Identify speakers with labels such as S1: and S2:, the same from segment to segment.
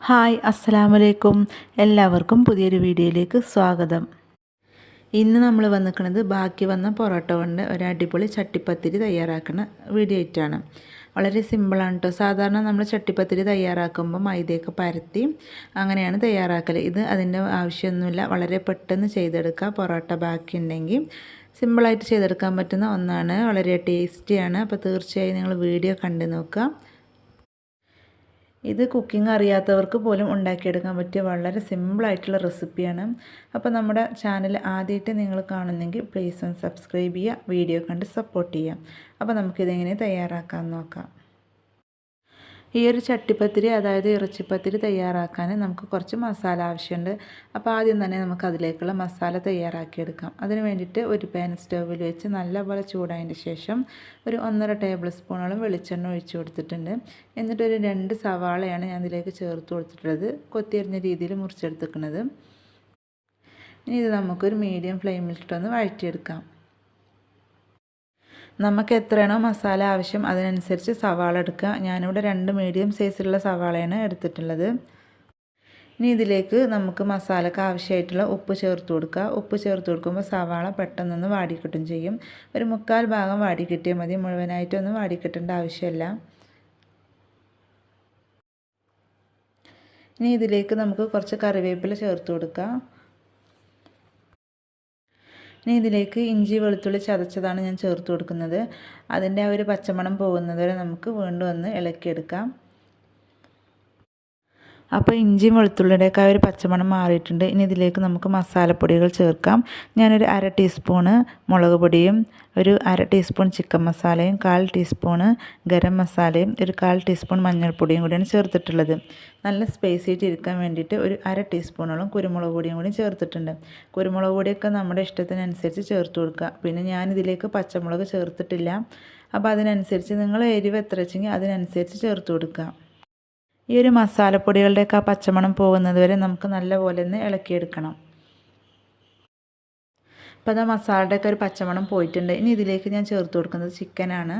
S1: Hi അസ്സലാമു അലൈക്കും എല്ലാവർക്കും പുതിയൊരു വീഡിയോയിലേക്ക് സ്വാഗതം. ഇന്ന് നമ്മൾ വന്നിരിക്കുന്നത് ബാക്കി വന്ന പൊറോട്ട കൊണ്ട് ഒരു അടിപൊളി ചട്ടിപ്പത്തിരി തയ്യാറാക്കുന്ന വീഡിയോ ആയിട്ടാണ് വളരെ സിമ്പിളാണ് കേട്ടോ സാധാരണ നമ്മൾ ചട്ടിപ്പത്തിരി തയ്യാറാക്കുമ്പോൾ മൈദയൊക്കെ പരത്തി അങ്ങനെയാണ് തയ്യാറാക്കൽ. ഇത് അതിന്റെ ആവശ്യമൊന്നുമില്ല. വളരെ പെട്ടെന്ന് ചെയ്തെടുക്കുക. പൊറോട്ട ബാക്കി ഉണ്ടെങ്കിൽ സിമ്പിളായിട്ട് ചെയ്തെടുക്കാൻ പറ്റുന്ന ഒന്നാണ്. വളരെ ടേസ്റ്റിയാണ് അപ്പോൾ തീർച്ചയായും നിങ്ങൾ വീഡിയോ കണ്ടു നോക്കുക. ഇത് കുക്കിംഗ് അറിയാത്തവർക്ക് പോലും ഉണ്ടാക്കിയെടുക്കാൻ പറ്റിയ വളരെ സിമ്പിളായിട്ടുള്ള റെസിപ്പിയാണ് അപ്പോൾ നമ്മുടെ ചാനൽ ആദ്യമായിട്ട് നിങ്ങൾ കാണുന്നെങ്കിൽ പ്ലീസ് ഒന്ന് സബ്സ്ക്രൈബ് ചെയ്യുക വീഡിയോ കണ്ട് സപ്പോർട്ട് ചെയ്യാം അപ്പോൾ നമുക്കിതെങ്ങനെ തയ്യാറാക്കാൻ നോക്കാം. ഈ ഒരു ചട്ടിപ്പത്തിരി അതായത് ഇറച്ചിപ്പത്തിരി തയ്യാറാക്കാൻ നമുക്ക് കുറച്ച് മസാല ആവശ്യമുണ്ട്. അപ്പോൾ ആദ്യം തന്നെ നമുക്ക് അതിലേക്കുള്ള മസാല തയ്യാറാക്കിയെടുക്കാം. അതിന് വേണ്ടിയിട്ട് ഒരു പാൻ സ്റ്റൗവിൽ വെച്ച് നല്ലപോലെ ചൂടായതിന് ശേഷം ഒരു ഒന്നര ടേബിൾ സ്പൂണോളം വെളിച്ചെണ്ണ ഒഴിച്ചു കൊടുത്തിട്ടുണ്ട്. എന്നിട്ട് ഒരു രണ്ട് സവാളയാണ് ഞാൻ അതിലേക്ക് ചേർത്ത് കൊടുത്തിട്ടുള്ളത്. കൊത്തിയരിഞ്ഞ രീതിയിൽ മുറിച്ചെടുത്തിരിക്കുന്നത്. ഇനി ഇത് നമുക്കൊരു മീഡിയം ഫ്ലെയിമിലിട്ടൊന്ന് വഴറ്റിയെടുക്കാം. നമുക്ക് എത്രയാണോ മസാല ആവശ്യം അതിനനുസരിച്ച് സവാള എടുക്കുക. ഞാനിവിടെ രണ്ട് മീഡിയം സൈസിലുള്ള സവാളയാണ് എടുത്തിട്ടുള്ളത്. ഇനി ഇതിലേക്ക് നമുക്ക് മസാലക്ക് ആവശ്യമായിട്ടുള്ള ഉപ്പ് ചേർത്ത് കൊടുക്കുക. ഉപ്പ് ചേർത്ത് കൊടുക്കുമ്പോൾ സവാള പെട്ടെന്നൊന്ന് വാടിക്കിട്ടും ചെയ്യും. ഒരു മുക്കാൽ ഭാഗം വാടിക്കിട്ടിയാൽ മതി. മുഴുവനായിട്ടൊന്നും വാടിക്കിട്ടേണ്ട ആവശ്യമില്ല. ഇനി ഇതിലേക്ക് നമുക്ക് കുറച്ച് കറിവേപ്പില ചേർത്ത് കൊടുക്കാം. ഇനി ഇതിലേക്ക് ഇഞ്ചി വെളുത്തുള്ളി ചതച്ചതാണ് ഞാൻ ചേർത്ത് കൊടുക്കുന്നത്. അതിന്റെ ആ ഒരു പച്ചമണം പോകുന്നതുവരെ നമുക്ക് വീണ്ടും ഒന്ന് ഇളക്കിയെടുക്കാം. അപ്പോൾ ഇഞ്ചിയും വെളുത്തുള്ളിയുടെയൊക്കെ ഒരു പച്ചമണം മാറിയിട്ടുണ്ട്. ഇനി ഇതിലേക്ക് നമുക്ക് മസാലപ്പൊടികൾ ചേർക്കാം. ഞാനൊരു അര ടീസ്പൂണ് മുളക് പൊടിയും ഒരു അര ടീസ്പൂൺ ചിക്കൻ മസാലയും കാൽ ടീസ്പൂണ് ഗരം മസാലയും ഒരു കാൽ ടീസ്പൂൺ മഞ്ഞൾപ്പൊടിയും കൂടിയാണ് ചേർത്തിട്ടുള്ളത്. നല്ല സ്പൈസി ഇരിക്കാൻ വേണ്ടിയിട്ട് ഒരു അര ടീസ്പൂണോളം കുരുമുളക് പൊടിയും കൂടി ചേർത്തിട്ടുണ്ട്. കുരുമുളക് പൊടിയൊക്കെ നമ്മുടെ ഇഷ്ടത്തിനനുസരിച്ച് ചേർത്ത് കൊടുക്കുക. പിന്നെ ഞാനിതിലേക്ക് പച്ചമുളക് ചേർത്തിട്ടില്ല. അപ്പോൾ അതിനനുസരിച്ച് നിങ്ങൾ എരിവ് എത്ര വെച്ചെങ്കിൽ അതിനനുസരിച്ച് ചേർത്ത് കൊടുക്കുക. ഈ ഒരു മസാലപ്പൊടികളുടെയൊക്കെ ആ പച്ചമണം പോകുന്നത് വരെ നമുക്ക് നല്ലപോലെ ഒന്ന് ഇളക്കിയെടുക്കണം. അപ്പോൾ അത് മസാലയുടെയൊക്കെ ഒരു പച്ചമണം പോയിട്ടുണ്ട്. ഇനി ഇതിലേക്ക് ഞാൻ ചേർത്ത് കൊടുക്കുന്നത് ചിക്കനാണ്.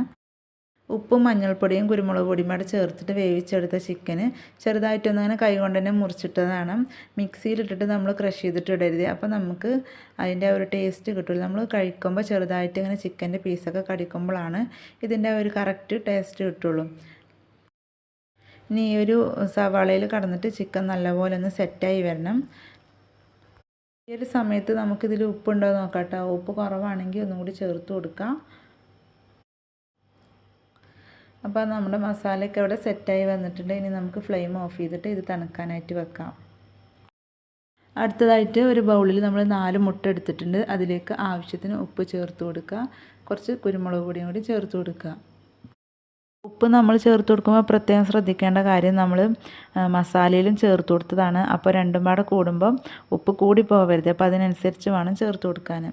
S1: ഉപ്പും മഞ്ഞൾപ്പൊടിയും കുരുമുളക് പൊടിയും കൂടെ ചേർത്തിട്ട് വേവിച്ചെടുത്ത ചിക്കന് ചെറുതായിട്ടൊന്നും അങ്ങനെ കൈ കൊണ്ട് തന്നെ മുറിച്ചിട്ടതാണ്. മിക്സിയിലിട്ടിട്ട് നമ്മൾ ക്രഷ് ചെയ്തിട്ട് ഇടരുത്. അപ്പോൾ നമുക്ക് അതിന്റെ ഒരു ടേസ്റ്റ് കിട്ടില്ല നമ്മൾ കഴിക്കുമ്പോൾ ചെറുതായിട്ട് ഇങ്ങനെ ചിക്കന്റെ പീസൊക്കെ കടിക്കുമ്പോഴാണ് ഇതിന്റെ ഒരു കറക്റ്റ് ടേസ്റ്റ് കിട്ടുള്ളൂ. ഇനി ഈ ഒരു സവാളയിൽ കടന്നിട്ട് ചിക്കൻ നല്ലപോലെ ഒന്ന് സെറ്റായി വരണം. ഈ ഒരു സമയത്ത് നമുക്കിതിൽ ഉപ്പുണ്ടോ നോക്കാം കേട്ടോ ഉപ്പ് കുറവാണെങ്കിൽ ഒന്നും കൂടി ചേർത്ത് കൊടുക്കാം. അപ്പോൾ നമ്മുടെ മസാലയൊക്കെ ഇവിടെ സെറ്റായി വന്നിട്ടുണ്ട്. ഇനി നമുക്ക് ഫ്ലെയിം ഓഫ് ചെയ്തിട്ട് ഇത് തണുക്കാനായിട്ട് വെക്കാം. അടുത്തതായിട്ട് ഒരു ബൗളിൽ നമ്മൾ നാല് മുട്ട എടുത്തിട്ടുണ്ട്. അതിലേക്ക് ആവശ്യത്തിന് ഉപ്പ് ചേർത്ത് കൊടുക്കുക. കുറച്ച് കുരുമുളക് പൊടിയും കൂടി ചേർത്ത് കൊടുക്കുക. ഉപ്പ് നമ്മൾ ചേർത്ത് കൊടുക്കുമ്പോൾ പ്രത്യേകം ശ്രദ്ധിക്കേണ്ട കാര്യം നമ്മൾ മസാലയിലും ചേർത്ത് കൊടുത്തതാണ്. അപ്പോൾ രണ്ടും പാടെ കൂടുമ്പം ഉപ്പ് കൂടി പോകരുത് അപ്പോൾ അതിനനുസരിച്ച് വേണം ചേർത്ത് കൊടുക്കാൻ.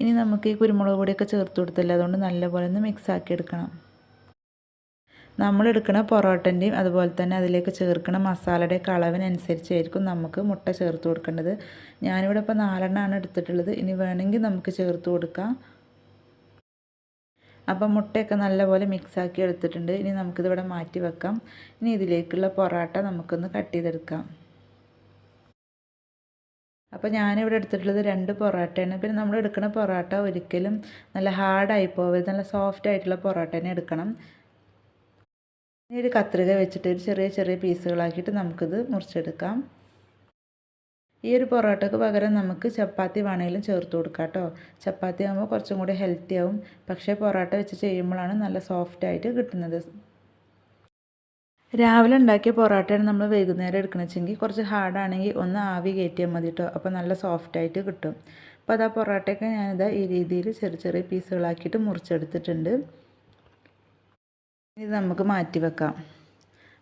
S1: ഇനി നമുക്ക് ഈ കുരുമുളക് പൊടിയൊക്കെ ചേർത്ത് കൊടുത്തില്ല? അതുകൊണ്ട് നല്ലപോലെ ഒന്ന് മിക്സ് ആക്കി എടുക്കണം. നമ്മൾ എടുക്കുന്ന പൊറോട്ടന്റെയും അതുപോലെ തന്നെ അതിലേക്ക് ചേർക്കുന്ന മസാലയുടെയൊക്കെ അളവിനനുസരിച്ചായിരിക്കും നമുക്ക് മുട്ട ചേർത്ത് കൊടുക്കേണ്ടത്. ഞാനിവിടെ ഇപ്പോൾ നാലെണ്ണമാണ് എടുത്തിട്ടുള്ളത്. ഇനി വേണമെങ്കിൽ നമുക്ക് ചേർത്ത് കൊടുക്കാം. അപ്പം മുട്ടയൊക്കെ നല്ലപോലെ മിക്സാക്കി എടുത്തിട്ടുണ്ട്. ഇനി നമുക്കിതിവിടെ മാറ്റി വെക്കാം. ഇനി ഇതിലേക്കുള്ള പൊറോട്ട നമുക്കൊന്ന് കട്ട് ചെയ്തെടുക്കാം. അപ്പോൾ ഞാനിവിടെ എടുത്തിട്ടുള്ളത് രണ്ട് പൊറോട്ടയാണ്. പിന്നെ നമ്മൾ എടുക്കുന്ന പൊറോട്ട ഒരിക്കലും നല്ല ഹാർഡായി പോകരുത് നല്ല സോഫ്റ്റ് ആയിട്ടുള്ള പൊറോട്ട തന്നെ എടുക്കണം. ഇനി ഒരു കത്രിക വെച്ചിട്ട് ഒരു ചെറിയ ചെറിയ പീസുകളാക്കിയിട്ട് നമുക്കിത് മുറിച്ചെടുക്കാം. ഈ ഒരു പൊറോട്ടയ്ക്ക് പകരം നമുക്ക് ചപ്പാത്തി വേണമെങ്കിലും ചേർത്ത് കൊടുക്കാം കേട്ടോ. ചപ്പാത്തി ആകുമ്പോൾ കുറച്ചും കൂടി ഹെൽത്തി ആവും. പക്ഷേ പൊറോട്ട വെച്ച് ചെയ്യുമ്പോഴാണ് നല്ല സോഫ്റ്റ് ആയിട്ട് കിട്ടുന്നത്. രാവിലെ ഉണ്ടാക്കിയ പൊറോട്ടയാണ് നമ്മൾ വൈകുന്നേരം എടുക്കണമെങ്കിൽ കുറച്ച് ഹാർഡാണെങ്കിൽ ഒന്ന് ആവി കയറ്റിയാൽ മതി കേട്ടോ. അപ്പോൾ നല്ല സോഫ്റ്റായിട്ട് കിട്ടും. അപ്പോൾ അതാ പൊറോട്ടയൊക്കെ ഞാനിതാ ഈ രീതിയിൽ ചെറിയ ചെറിയ പീസുകളാക്കിയിട്ട് മുറിച്ചെടുത്തിട്ടുണ്ട്. ഇത് നമുക്ക് മാറ്റി വെക്കാം.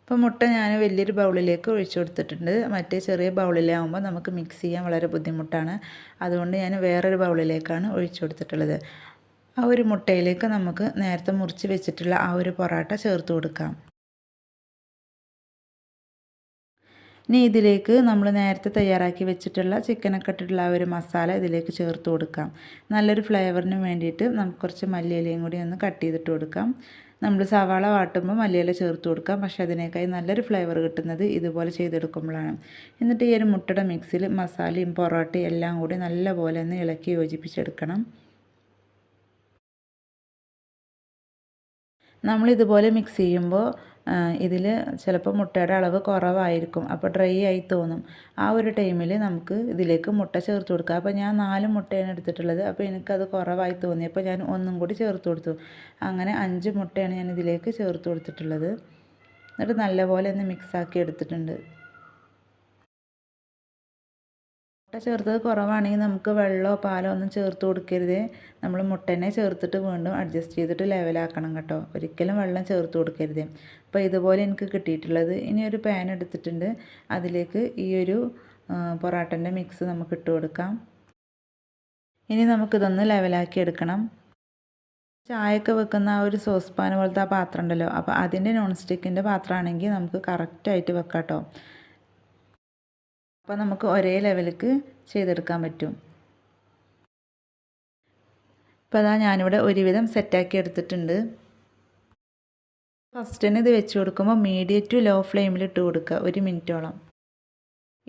S1: അപ്പോൾ മുട്ട ഞാൻ വലിയൊരു ബൗളിലേക്ക് ഒഴിച്ചു കൊടുത്തിട്ടുണ്ട്. മറ്റേ ചെറിയ ബൗളിലാകുമ്പോൾ നമുക്ക് മിക്സ് ചെയ്യാൻ വളരെ ബുദ്ധിമുട്ടാണ്. അതുകൊണ്ട് ഞാൻ വേറൊരു ബൗളിലേക്കാണ് ഒഴിച്ചു കൊടുത്തിട്ടുള്ളത്. ആ ഒരു മുട്ടയിലേക്ക് നമുക്ക് നേരത്തെ മുറിച്ച് വെച്ചിട്ടുള്ള ആ ഒരു പൊറോട്ട ചേർത്ത് കൊടുക്കാം. ഇനി ഇതിലേക്ക് നമ്മൾ നേരത്തെ തയ്യാറാക്കി വെച്ചിട്ടുള്ള ചിക്കനൊക്കെ ഇട്ടിട്ടുള്ള ആ ഒരു മസാല ഇതിലേക്ക് ചേർത്ത് കൊടുക്കാം. നല്ലൊരു ഫ്ലേവറിന് വേണ്ടിയിട്ട് നമുക്ക് കുറച്ച് മല്ലിയിലയും കൂടി ഒന്ന് കട്ട് ചെയ്തിട്ട് കൊടുക്കാം. നമ്മൾ സവാള വാട്ടുമ്പോൾ മല്ലിയില ചേർത്ത് കൊടുക്കാം. പക്ഷേ അതിനേക്കായി നല്ലൊരു ഫ്ലേവർ കിട്ടുന്നത് ഇതുപോലെ ചെയ്തെടുക്കുമ്പോഴാണ്. എന്നിട്ട് ഈ ഒരു മുട്ടയുടെ മിക്സിൽ മസാലയും പൊറോട്ടയും എല്ലാം കൂടി നല്ലപോലെ ഒന്ന് ഇളക്കി യോജിപ്പിച്ചെടുക്കണം. നമ്മളിതുപോലെ മിക്സ് ചെയ്യുമ്പോൾ ഇതിൽ ചിലപ്പോൾ മുട്ടയുടെ അളവ് കുറവായിരിക്കും. അപ്പോൾ ഡ്രൈ ആയി തോന്നും. ആ ഒരു ടൈമിൽ നമുക്ക് ഇതിലേക്ക് മുട്ട ചേർത്ത് കൊടുക്കുക അപ്പോൾ ഞാൻ നാല് മുട്ടയാണ് എടുത്തിട്ടുള്ളത്. അപ്പോൾ എനിക്കത് കുറവായി തോന്നി. അപ്പോൾ ഞാൻ ഒന്നും കൂടി ചേർത്ത് കൊടുത്തു. അങ്ങനെ അഞ്ച് മുട്ടയാണ് ഞാൻ ഇതിലേക്ക് ചേർത്ത് കൊടുത്തിട്ടുള്ളത്. എന്നിട്ട് നല്ലപോലെ ഒന്ന് മിക്സാക്കി എടുത്തിട്ടുണ്ട്. മുട്ട ചേർത്തത് കുറവാണെങ്കിൽ നമുക്ക് വെള്ളമോ പാലോ ഒന്നും ചേർത്ത് കൊടുക്കരുത്. നമ്മൾ മുട്ടനെ ചേർത്തിട്ട് വീണ്ടും അഡ്ജസ്റ്റ് ചെയ്തിട്ട് ലെവലാക്കണം കേട്ടോ. ഒരിക്കലും വെള്ളം ചേർത്ത് കൊടുക്കരുത്. അപ്പോൾ ഇതുപോലെ എനിക്ക് കിട്ടിയിട്ടുള്ളത് ഇനി ഒരു പാൻ എടുത്തിട്ടുണ്ട്. അതിലേക്ക് ഈ ഒരു പൊറാട്ടന്റെ മിക്സ് നമുക്ക് ഇട്ട് കൊടുക്കാം. ഇനി നമുക്കിതൊന്ന് ലെവലാക്കി എടുക്കണം. ചായയൊക്കെ വെക്കുന്ന ആ ഒരു സോസ് പാൻ പോലത്തെ ആ പാത്രം ഉണ്ടല്ലോ. അപ്പോൾ അതിന്റെ നോൺ സ്റ്റിക്കിന്റെ പാത്രമാണെങ്കിൽ നമുക്ക് കറക്റ്റായിട്ട് വെക്കാം കേട്ടോ. അപ്പോൾ നമുക്ക് ഒരേ ലെവലിക്ക് ചെയ്തെടുക്കാൻ പറ്റും. ഇപ്പോൾ അതാ ഞാനിവിടെ ഒരുവിധം സെറ്റാക്കി എടുത്തിട്ടുണ്ട്. ഫസ്റ്റ് തന്നെ ഇത് വെച്ച് കൊടുക്കുമ്പോൾ മീഡിയം ടു ലോ ഫ്ലെയിമിൽ ഇട്ട് കൊടുക്കുക ഒരു മിനിറ്റോളം.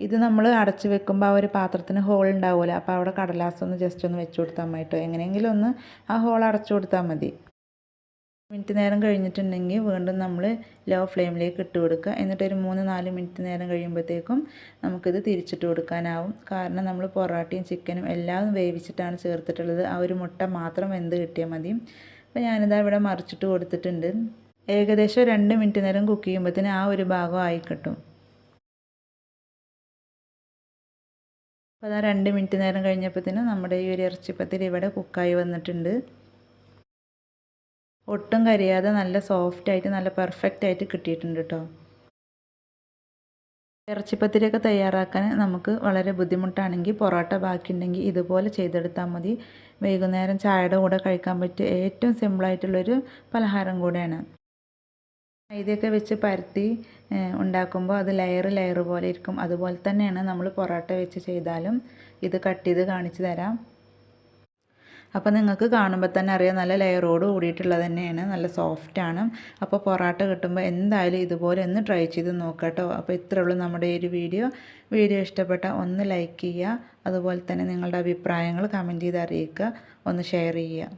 S1: ഇത് നമ്മൾ അടച്ചു വെക്കുമ്പോൾ ആ ഒരു പാത്രത്തിന് ഹോൾ ഉണ്ടാവില്ല അപ്പോൾ അവിടെ കടലാസൊന്ന് ജസ്റ്റ് ഒന്ന് വെച്ച് കൊടുത്താൽ മതി കേട്ടോ എങ്ങനെയെങ്കിലും ഒന്ന് ആ ഹോൾ അടച്ചു കൊടുത്താൽ മതി. മിനിറ്റ് നേരം കഴിഞ്ഞിട്ടുണ്ടെങ്കിൽ വീണ്ടും നമ്മൾ ലോ ഫ്ലെയിമിലേക്ക് ഇട്ട് കൊടുക്കുക. എന്നിട്ട് ഒരു മൂന്ന് നാല് മിനിറ്റ് നേരം കഴിയുമ്പോഴത്തേക്കും നമുക്കിത് തിരിച്ചിട്ട് കൊടുക്കാനാവും. കാരണം നമ്മൾ പൊറോട്ടയും ചിക്കനും എല്ലാം വേവിച്ചിട്ടാണ് ചേർത്തിട്ടുള്ളത്. ആ ഒരു മുട്ട മാത്രം വെന്ത് കിട്ടിയാൽ മതി. അപ്പോൾ ഞാനിതാ ഇവിടെ മറിച്ചിട്ട് കൊടുത്തിട്ടുണ്ട്. ഏകദേശം രണ്ട് മിനിറ്റ് നേരം കുക്ക് ചെയ്യുമ്പോഴത്തേന് ആ ഒരു ഭാഗം ആയി കിട്ടും. അപ്പോൾ അതാ രണ്ട് മിനിറ്റ് നേരം കഴിഞ്ഞപ്പോഴത്തേനും നമ്മുടെ ഈ ഒരു ഇറച്ചിപ്പത്തിൽ ഇവിടെ കുക്കായി വന്നിട്ടുണ്ട്. ഒട്ടും കരിയാതെ നല്ല സോഫ്റ്റ് ആയിട്ട് നല്ല പെർഫെക്റ്റ് ആയിട്ട് കിട്ടിയിട്ടുണ്ട് കേട്ടോ ഇറച്ചിപ്പത്തിരിയൊക്കെ തയ്യാറാക്കാൻ നമുക്ക് വളരെ ബുദ്ധിമുട്ടാണെങ്കിൽ പൊറോട്ട ബാക്കിയുണ്ടെങ്കിൽ ഇതുപോലെ ചെയ്തെടുത്താൽ മതി. വൈകുന്നേരം ചായയുടെ കൂടെ കഴിക്കാൻ പറ്റിയ ഏറ്റവും സിമ്പിളായിട്ടുള്ളൊരു പലഹാരം കൂടെയാണ്. മൈദയൊക്കെ വെച്ച് പരത്തി ഉണ്ടാക്കുമ്പോൾ അത് ലെയർ ലെയർ പോലെ ഇരിക്കും. അതുപോലെ തന്നെയാണ് നമ്മൾ പൊറോട്ട വെച്ച് ചെയ്താലും ഇത് കട്ട് ചെയ്ത് കാണിച്ചു തരാം. അപ്പോൾ നിങ്ങൾക്ക് കാണുമ്പോൾ തന്നെ അറിയാം നല്ല ലെയറോട് കൂടിയിട്ടുള്ളത് തന്നെയാണ്. നല്ല സോഫ്റ്റാണ് അപ്പോൾ പൊറാട്ട കിട്ടുമ്പോൾ എന്തായാലും ഇതുപോലെ ഒന്ന് ട്രൈ ചെയ്ത് നോക്കട്ടോ. അപ്പോൾ ഇത്രേ ഉള്ളൂ നമ്മുടെ ഈ ഒരു വീഡിയോ വീഡിയോ ഇഷ്ടപ്പെട്ട ഒന്ന് ലൈക്ക് ചെയ്യുക. അതുപോലെ തന്നെ നിങ്ങളുടെ അഭിപ്രായങ്ങൾ കമന്റ് ചെയ്ത് അറിയിക്കുക. ഒന്ന് ഷെയർ ചെയ്യുക.